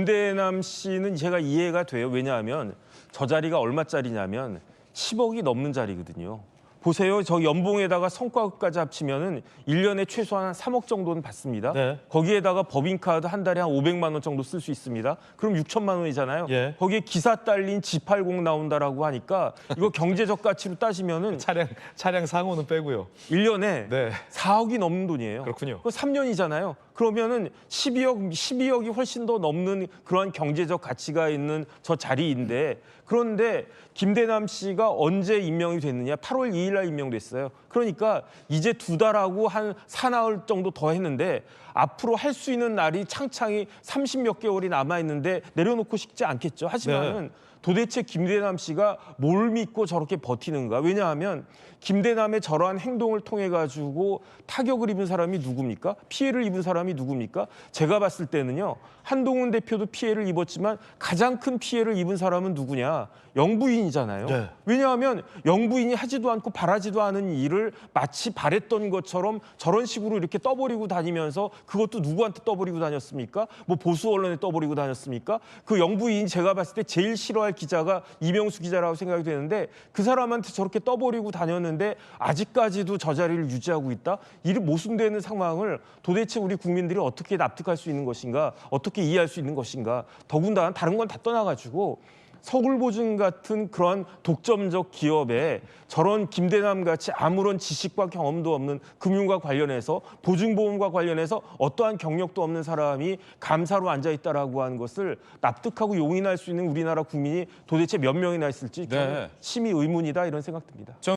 김대남 씨는 제가 이해가 돼요. 왜냐하면 저 자리가 얼마짜리냐면 10억이 넘는 자리거든요. 보세요. 저 연봉에다가 성과급까지 합치면은 1년에 최소한 한 3억 정도는 받습니다. 네. 거기에다가 법인카드 한 달에 한 500만 원 정도 쓸 수 있습니다. 그럼 6천만 원이잖아요. 예. 거기에 기사 딸린 G80 나온다라고 하니까 이거 경제적 가치로 따지면은 차량 차량 상호는 빼고요. 1년에 네. 4억이 넘는 돈이에요. 그렇군요. 그 3년이잖아요. 그러면은 12억, 12억이 훨씬 더 넘는 그러한 경제적 가치가 있는 저 자리인데 그런데 김대남 씨가 언제 임명이 됐느냐? 8월 2일 날 임명됐어요. 그러니까 이제 두 달하고 한 사나흘 정도 더 했는데 앞으로 할 수 있는 날이 창창이 30몇 개월이 남아 있는데 내려놓고 싶지 않겠죠. 하지만은 네. 도대체 김대남 씨가 뭘 믿고 저렇게 버티는가? 왜냐하면 김대남의 저러한 행동을 통해 가지고 타격을 입은 사람이 누굽니까? 피해를 입은 사람이 누굽니까? 제가 봤을 때는요. 한동훈 대표도 피해를 입었지만 가장 큰 피해를 입은 사람은 누구냐? 영부인이잖아요. 네. 왜냐하면 영부인이 하지도 않고 바라지도 않은 일을 마치 바랬던 것처럼 저런 식으로 이렇게 떠버리고 다니면서 그것도 누구한테 떠버리고 다녔습니까? 뭐 보수 언론에 떠버리고 다녔습니까? 그 영부인이 제가 봤을 때 제일 싫어할 기자가 이명수 기자라고 생각이 되는데 그 사람한테 저렇게 떠버리고 다녔는데 아직까지도 저 자리를 유지하고 있다? 이 모순되는 상황을 도대체 우리 국민들이 어떻게 납득할 수 있는 것인가? 어떻게 이해할 수 있는 것인가? 더군다나 다른 건 다 떠나가지고 서울보증 같은 그런 독점적 기업에 저런 김대남 같이 아무런 지식과 경험도 없는 금융과 관련해서 보증보험과 관련해서 어떠한 경력도 없는 사람이 감사로 앉아 있다라고 하는 것을 납득하고 용인할 수 있는 우리나라 국민이 도대체 몇 명이나 있을지 네. 심히 의문이다 이런 생각 듭니다.